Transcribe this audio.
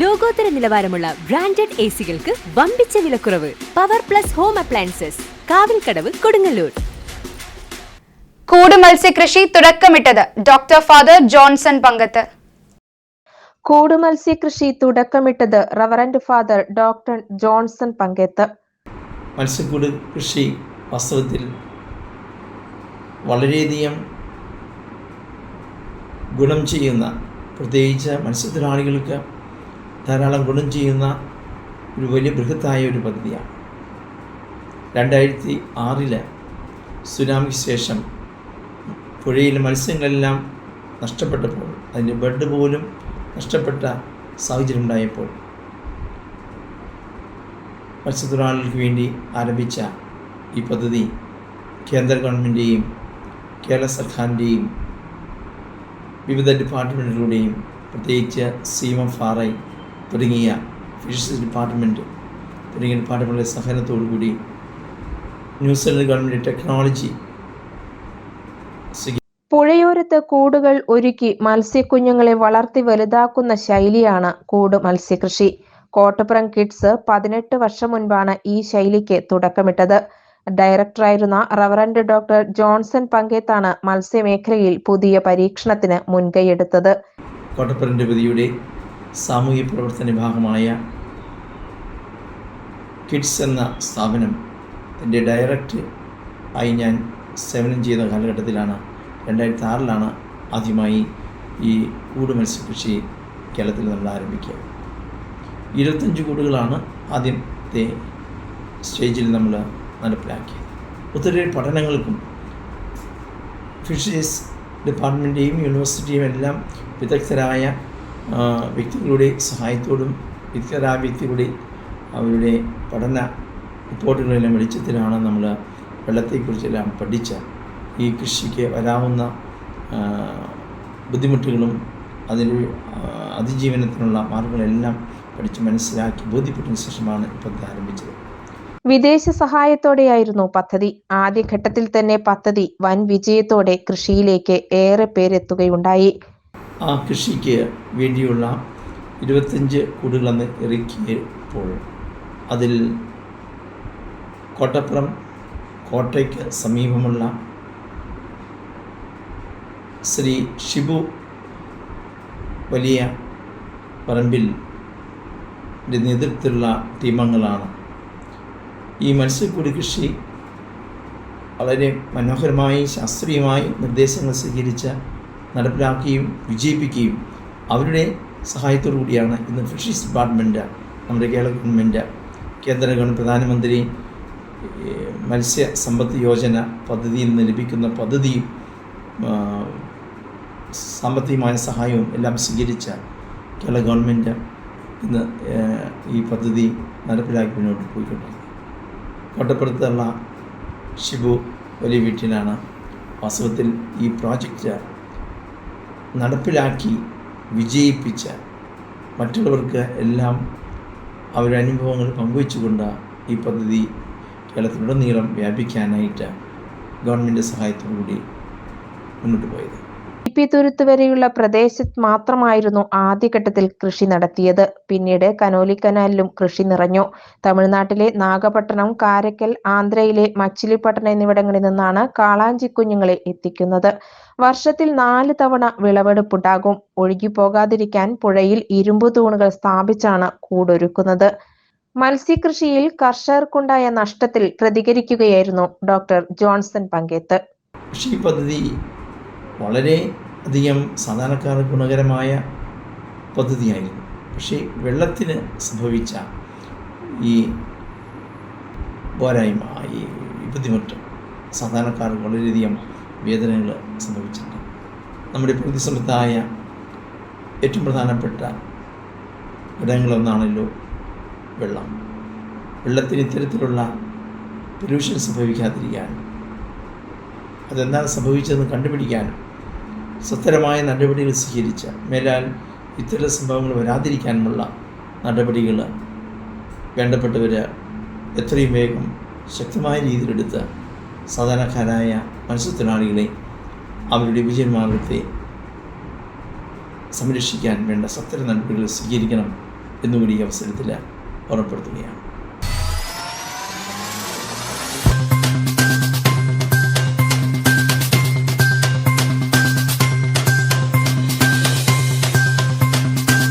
ലോകോത്തര നിലവാരമുള്ള branded A സികൾക്ക് വമ്പിച്ച വിലക്കുറവ്. Power plus home appliances Kavilkadavu Kodungallur. കൂട് മത്സ്യകൃഷി തുടക്കമിട്ടത് ഡോക്ടർ ഫാദർ ജോൺസൺ പങ്കത്ത്. കൂട് മത്സ്യകൃഷി തുടക്കമിട്ടത് reverend father doctor Johnson Panketh. മത്സ്യക്കൂട് കൃഷി വാസ്തവത്തിൽ വളരെയധികം ഗുണം ചെയ്യുന്ന പ്രത്യേകിച്ച് മത്സ്യത്തൊഴിലാളികൾക്ക് ധാരാളം ഗുണം ചെയ്യുന്ന ഒരു വലിയ ബൃഹത്തായ ഒരു പദ്ധതിയാണ്. രണ്ടായിരത്തി ആറിൽ സുനാമിക്ക് ശേഷം പുഴയിലെ മത്സ്യങ്ങളെല്ലാം നഷ്ടപ്പെട്ടപ്പോൾ അതിന്റെ ബെഡ് പോലും നഷ്ടപ്പെട്ട സാഹചര്യം ഉണ്ടായപ്പോൾ മത്സ്യത്തൊഴിലാളികൾക്ക് വേണ്ടി ആരംഭിച്ച ഈ പദ്ധതി കേന്ദ്ര ഗവൺമെന്റെയും കേരള സർക്കാരിന്റെയും വിവിധ ഡിപ്പാർട്ട്മെന്റുകളുടെയും പ്രത്യേകിച്ച് സീമ ഐ തുടങ്ങിയ ഫിഷറീസ് ഡിപ്പാർട്ട്മെന്റ് തുടങ്ങിയ ഡിപ്പാർട്ട്മെന്റിന്റെ സഹകരണത്തോടു കൂടി ന്യൂസിലൻഡ് ഗവൺമെന്റ് ടെക്നോളജി പുഴയോരത്ത് കൂടുകൾ ഒരുക്കി മത്സ്യക്കുഞ്ഞുങ്ങളെ വളർത്തി വലുതാക്കുന്ന ശൈലിയാണ് കൂട് മത്സ്യകൃഷി. കോട്ടപ്പുറം കിഡ്സ് പതിനെട്ട് വർഷം മുൻപാണ് ഈ ശൈലിക്ക് തുടക്കമിട്ടത്. ഡയറക്ടറായിരുന്ന റവറൻഡ് ഡോക്ടർ ജോൺസൺ പങ്കേത്താണ് മത്സ്യമേഖലയിൽ പുതിയ പരീക്ഷണത്തിന് മുൻകൈയെടുത്തത്. കോട്ടപ്പുറം രൂപതയുടെ സാമൂഹ്യ പ്രവർത്തന വിഭാഗമായ കിഡ്സ് എന്ന സ്ഥാപനം എന്റെ ഡയറക്റ്റ് ആയി ഞാൻ സേവനം ചെയ്ത കാലഘട്ടത്തിലാണ്. രണ്ടായിരത്തി ആറിലാണ് ആദ്യമായി ഈ കൂട് മത്സ്യകൃഷി കേരളത്തിൽ നമ്മൾ ആരംഭിക്കുക. ഇരുപത്തഞ്ച് കൂടുകളാണ് ആദ്യത്തെ സ്റ്റേജിൽ നമ്മൾ നടപ്പിലാക്കിയത്. ഒത്തിരി പഠനങ്ങൾക്കും ഫിഷറീസ് ഡിപ്പാർട്ട്മെന്റേയും യൂണിവേഴ്സിറ്റിയും എല്ലാം വിദഗ്ധരായ വ്യക്തികളുടെ സഹായത്തോടും ആ വ്യക്തികളുടെ അവരുടെ പഠന റിപ്പോർട്ടുകളെല്ലാം വെളിച്ചത്തിലാണ് നമ്മൾ വെള്ളത്തെക്കുറിച്ചെല്ലാം പഠിച്ച. ഈ കൃഷിക്ക് വരാവുന്ന ബുദ്ധിമുട്ടുകളും അതിൽ അതിജീവനത്തിനുള്ള മാർഗങ്ങളെല്ലാം പഠിച്ച് മനസ്സിലാക്കി ബോധ്യപ്പെട്ടതിന് ശേഷമാണ് പദ്ധതി ആരംഭിച്ചത്. വിദേശ സഹായത്തോടെയായിരുന്നു പദ്ധതി. ആദ്യഘട്ടത്തിൽ തന്നെ പദ്ധതി വൻ വിജയത്തോടെ കൃഷിയിലേക്ക് ഏറെ പേരെത്തുകയുണ്ടായി. ആ കൃഷിക്ക് വേണ്ടിയുള്ള ഇരുപത്തഞ്ച് കൂടുകളന്ന് ഇറക്കിയപ്പോൾ അതിൽ കോട്ടപ്പുറം കോട്ടയ്ക്ക് സമീപമുള്ള ശ്രീ ഷിബു വലിയ പറമ്പിൽ നേതൃത്വത്തിലുള്ള ടീമംഗങ്ങളാണ്. ഈ മത്സ്യക്കൂടി കൃഷി വളരെ മനോഹരമായി ശാസ്ത്രീയമായി നിർദ്ദേശങ്ങൾ സ്വീകരിച്ച് നടപ്പിലാക്കുകയും വിജയിപ്പിക്കുകയും അവരുടെ സഹായത്തോടു കൂടിയാണ് ഇന്ന് ഫിഷറീസ് ഡിപ്പാർട്ട്മെന്റ് നമ്മുടെ കേരള ഗവൺമെന്റ് കേന്ദ്ര ഗവൺമെന്റ് പ്രധാനമന്ത്രി മത്സ്യ സമ്പത്ത് യോജന പദ്ധതിയിൽ നിന്ന് ലഭിക്കുന്ന പദ്ധതിയും സാമ്പത്തികമായ സഹായവും എല്ലാം സ്വീകരിച്ച കേരള ഗവൺമെന്റ് ഇന്ന് ഈ പദ്ധതി നടപ്പിലാക്കി മുന്നോട്ട് പോയിക്കൊണ്ടിരുന്നത് കോട്ടപ്പുറത്തുള്ള ഷിബു വലിയ വീട്ടിലാണ് വാസ്തവത്തിൽ ഈ പ്രോജക്റ്റ് നടപ്പിലാക്കി വിജയിപ്പിച്ച മറ്റുള്ളവർക്ക് എല്ലാം അവരുടെ അനുഭവങ്ങൾ പങ്കുവച്ചുകൊണ്ട് ഈ പദ്ധതി കേരളത്തിലുടനീളം വ്യാപിക്കാനായിട്ട് ഗവൺമെന്റ് സഹായത്തോടു കൂടി മുന്നോട്ട് പോയത്. പി തുരുത്ത് വരെയുള്ള പ്രദേശത്ത് മാത്രമായിരുന്നു ആദ്യഘട്ടത്തിൽ കൃഷി നടത്തിയത്. പിന്നീട് കനോലി കനാലിലും കൃഷി നിറഞ്ഞു. തമിഴ്നാട്ടിലെ നാഗപട്ടണം കാരക്കൽ ആന്ധ്രയിലെ മച്ചിലിപ്പട്ടണം എന്നിവിടങ്ങളിൽ നിന്നാണ് കാളാഞ്ചി കുഞ്ഞുങ്ങളെ എത്തിക്കുന്നത്. വർഷത്തിൽ നാല് തവണ വിളവെടുപ്പുണ്ടാകും. ഒഴുകിപ്പോകാതിരിക്കാൻ പുഴയിൽ ഇരുമ്പു തൂണുകൾ സ്ഥാപിച്ചാണ് കൂടൊരുക്കുന്നത്. മത്സ്യകൃഷിയിൽ കർഷകർക്കുണ്ടായ നഷ്ടത്തിൽ പ്രതികരിക്കുകയായിരുന്നു ഡോക്ടർ ജോൺസൺ പങ്കേത്ത്. കൃഷി പദ്ധതി വളരെ അധികം സാധാരണക്കാർക്ക് ഗുണകരമായ പദ്ധതിയായിരുന്നു പക്ഷേ വെള്ളത്തിന് സംഭവിച്ച ഈ പോരായ്മ ഈ ബുദ്ധിമുട്ട് സാധാരണക്കാർക്ക് വളരെയധികം വേദനകൾ സംഭവിച്ചിട്ടുണ്ട്. നമ്മുടെ പ്രതിസമ്പത്തായ ഏറ്റവും പ്രധാനപ്പെട്ട ഘടകങ്ങളൊന്നാണല്ലോ വെള്ളം. വെള്ളത്തിന് ഇത്തരത്തിലുള്ള പൊല്യൂഷൻ സംഭവിക്കാതിരിക്കാനും അതെന്താണ് സംഭവിച്ചതെന്ന് കണ്ടുപിടിക്കാനും സത്തരമായ നടപടികൾ സ്വീകരിച്ച മേലാൽ ഇത്തരം സംഭവങ്ങൾ വരാതിരിക്കാനുമുള്ള നടപടികൾ വേണ്ടപ്പെട്ടവർ എത്രയും വേഗം ശക്തമായ രീതിയിലെടുത്ത് സാധാരണക്കാരായ മത്സ്യത്തൊഴിലാളികളെ അവരുടെ വിജയമാർഗത്തെ സംരക്ഷിക്കാൻ വേണ്ട സത്തര നടപടികൾ സ്വീകരിക്കണം എന്നുകൂടി ഈ അവസരത്തിൽ ഓർമ്മപ്പെടുത്തുകയാണ്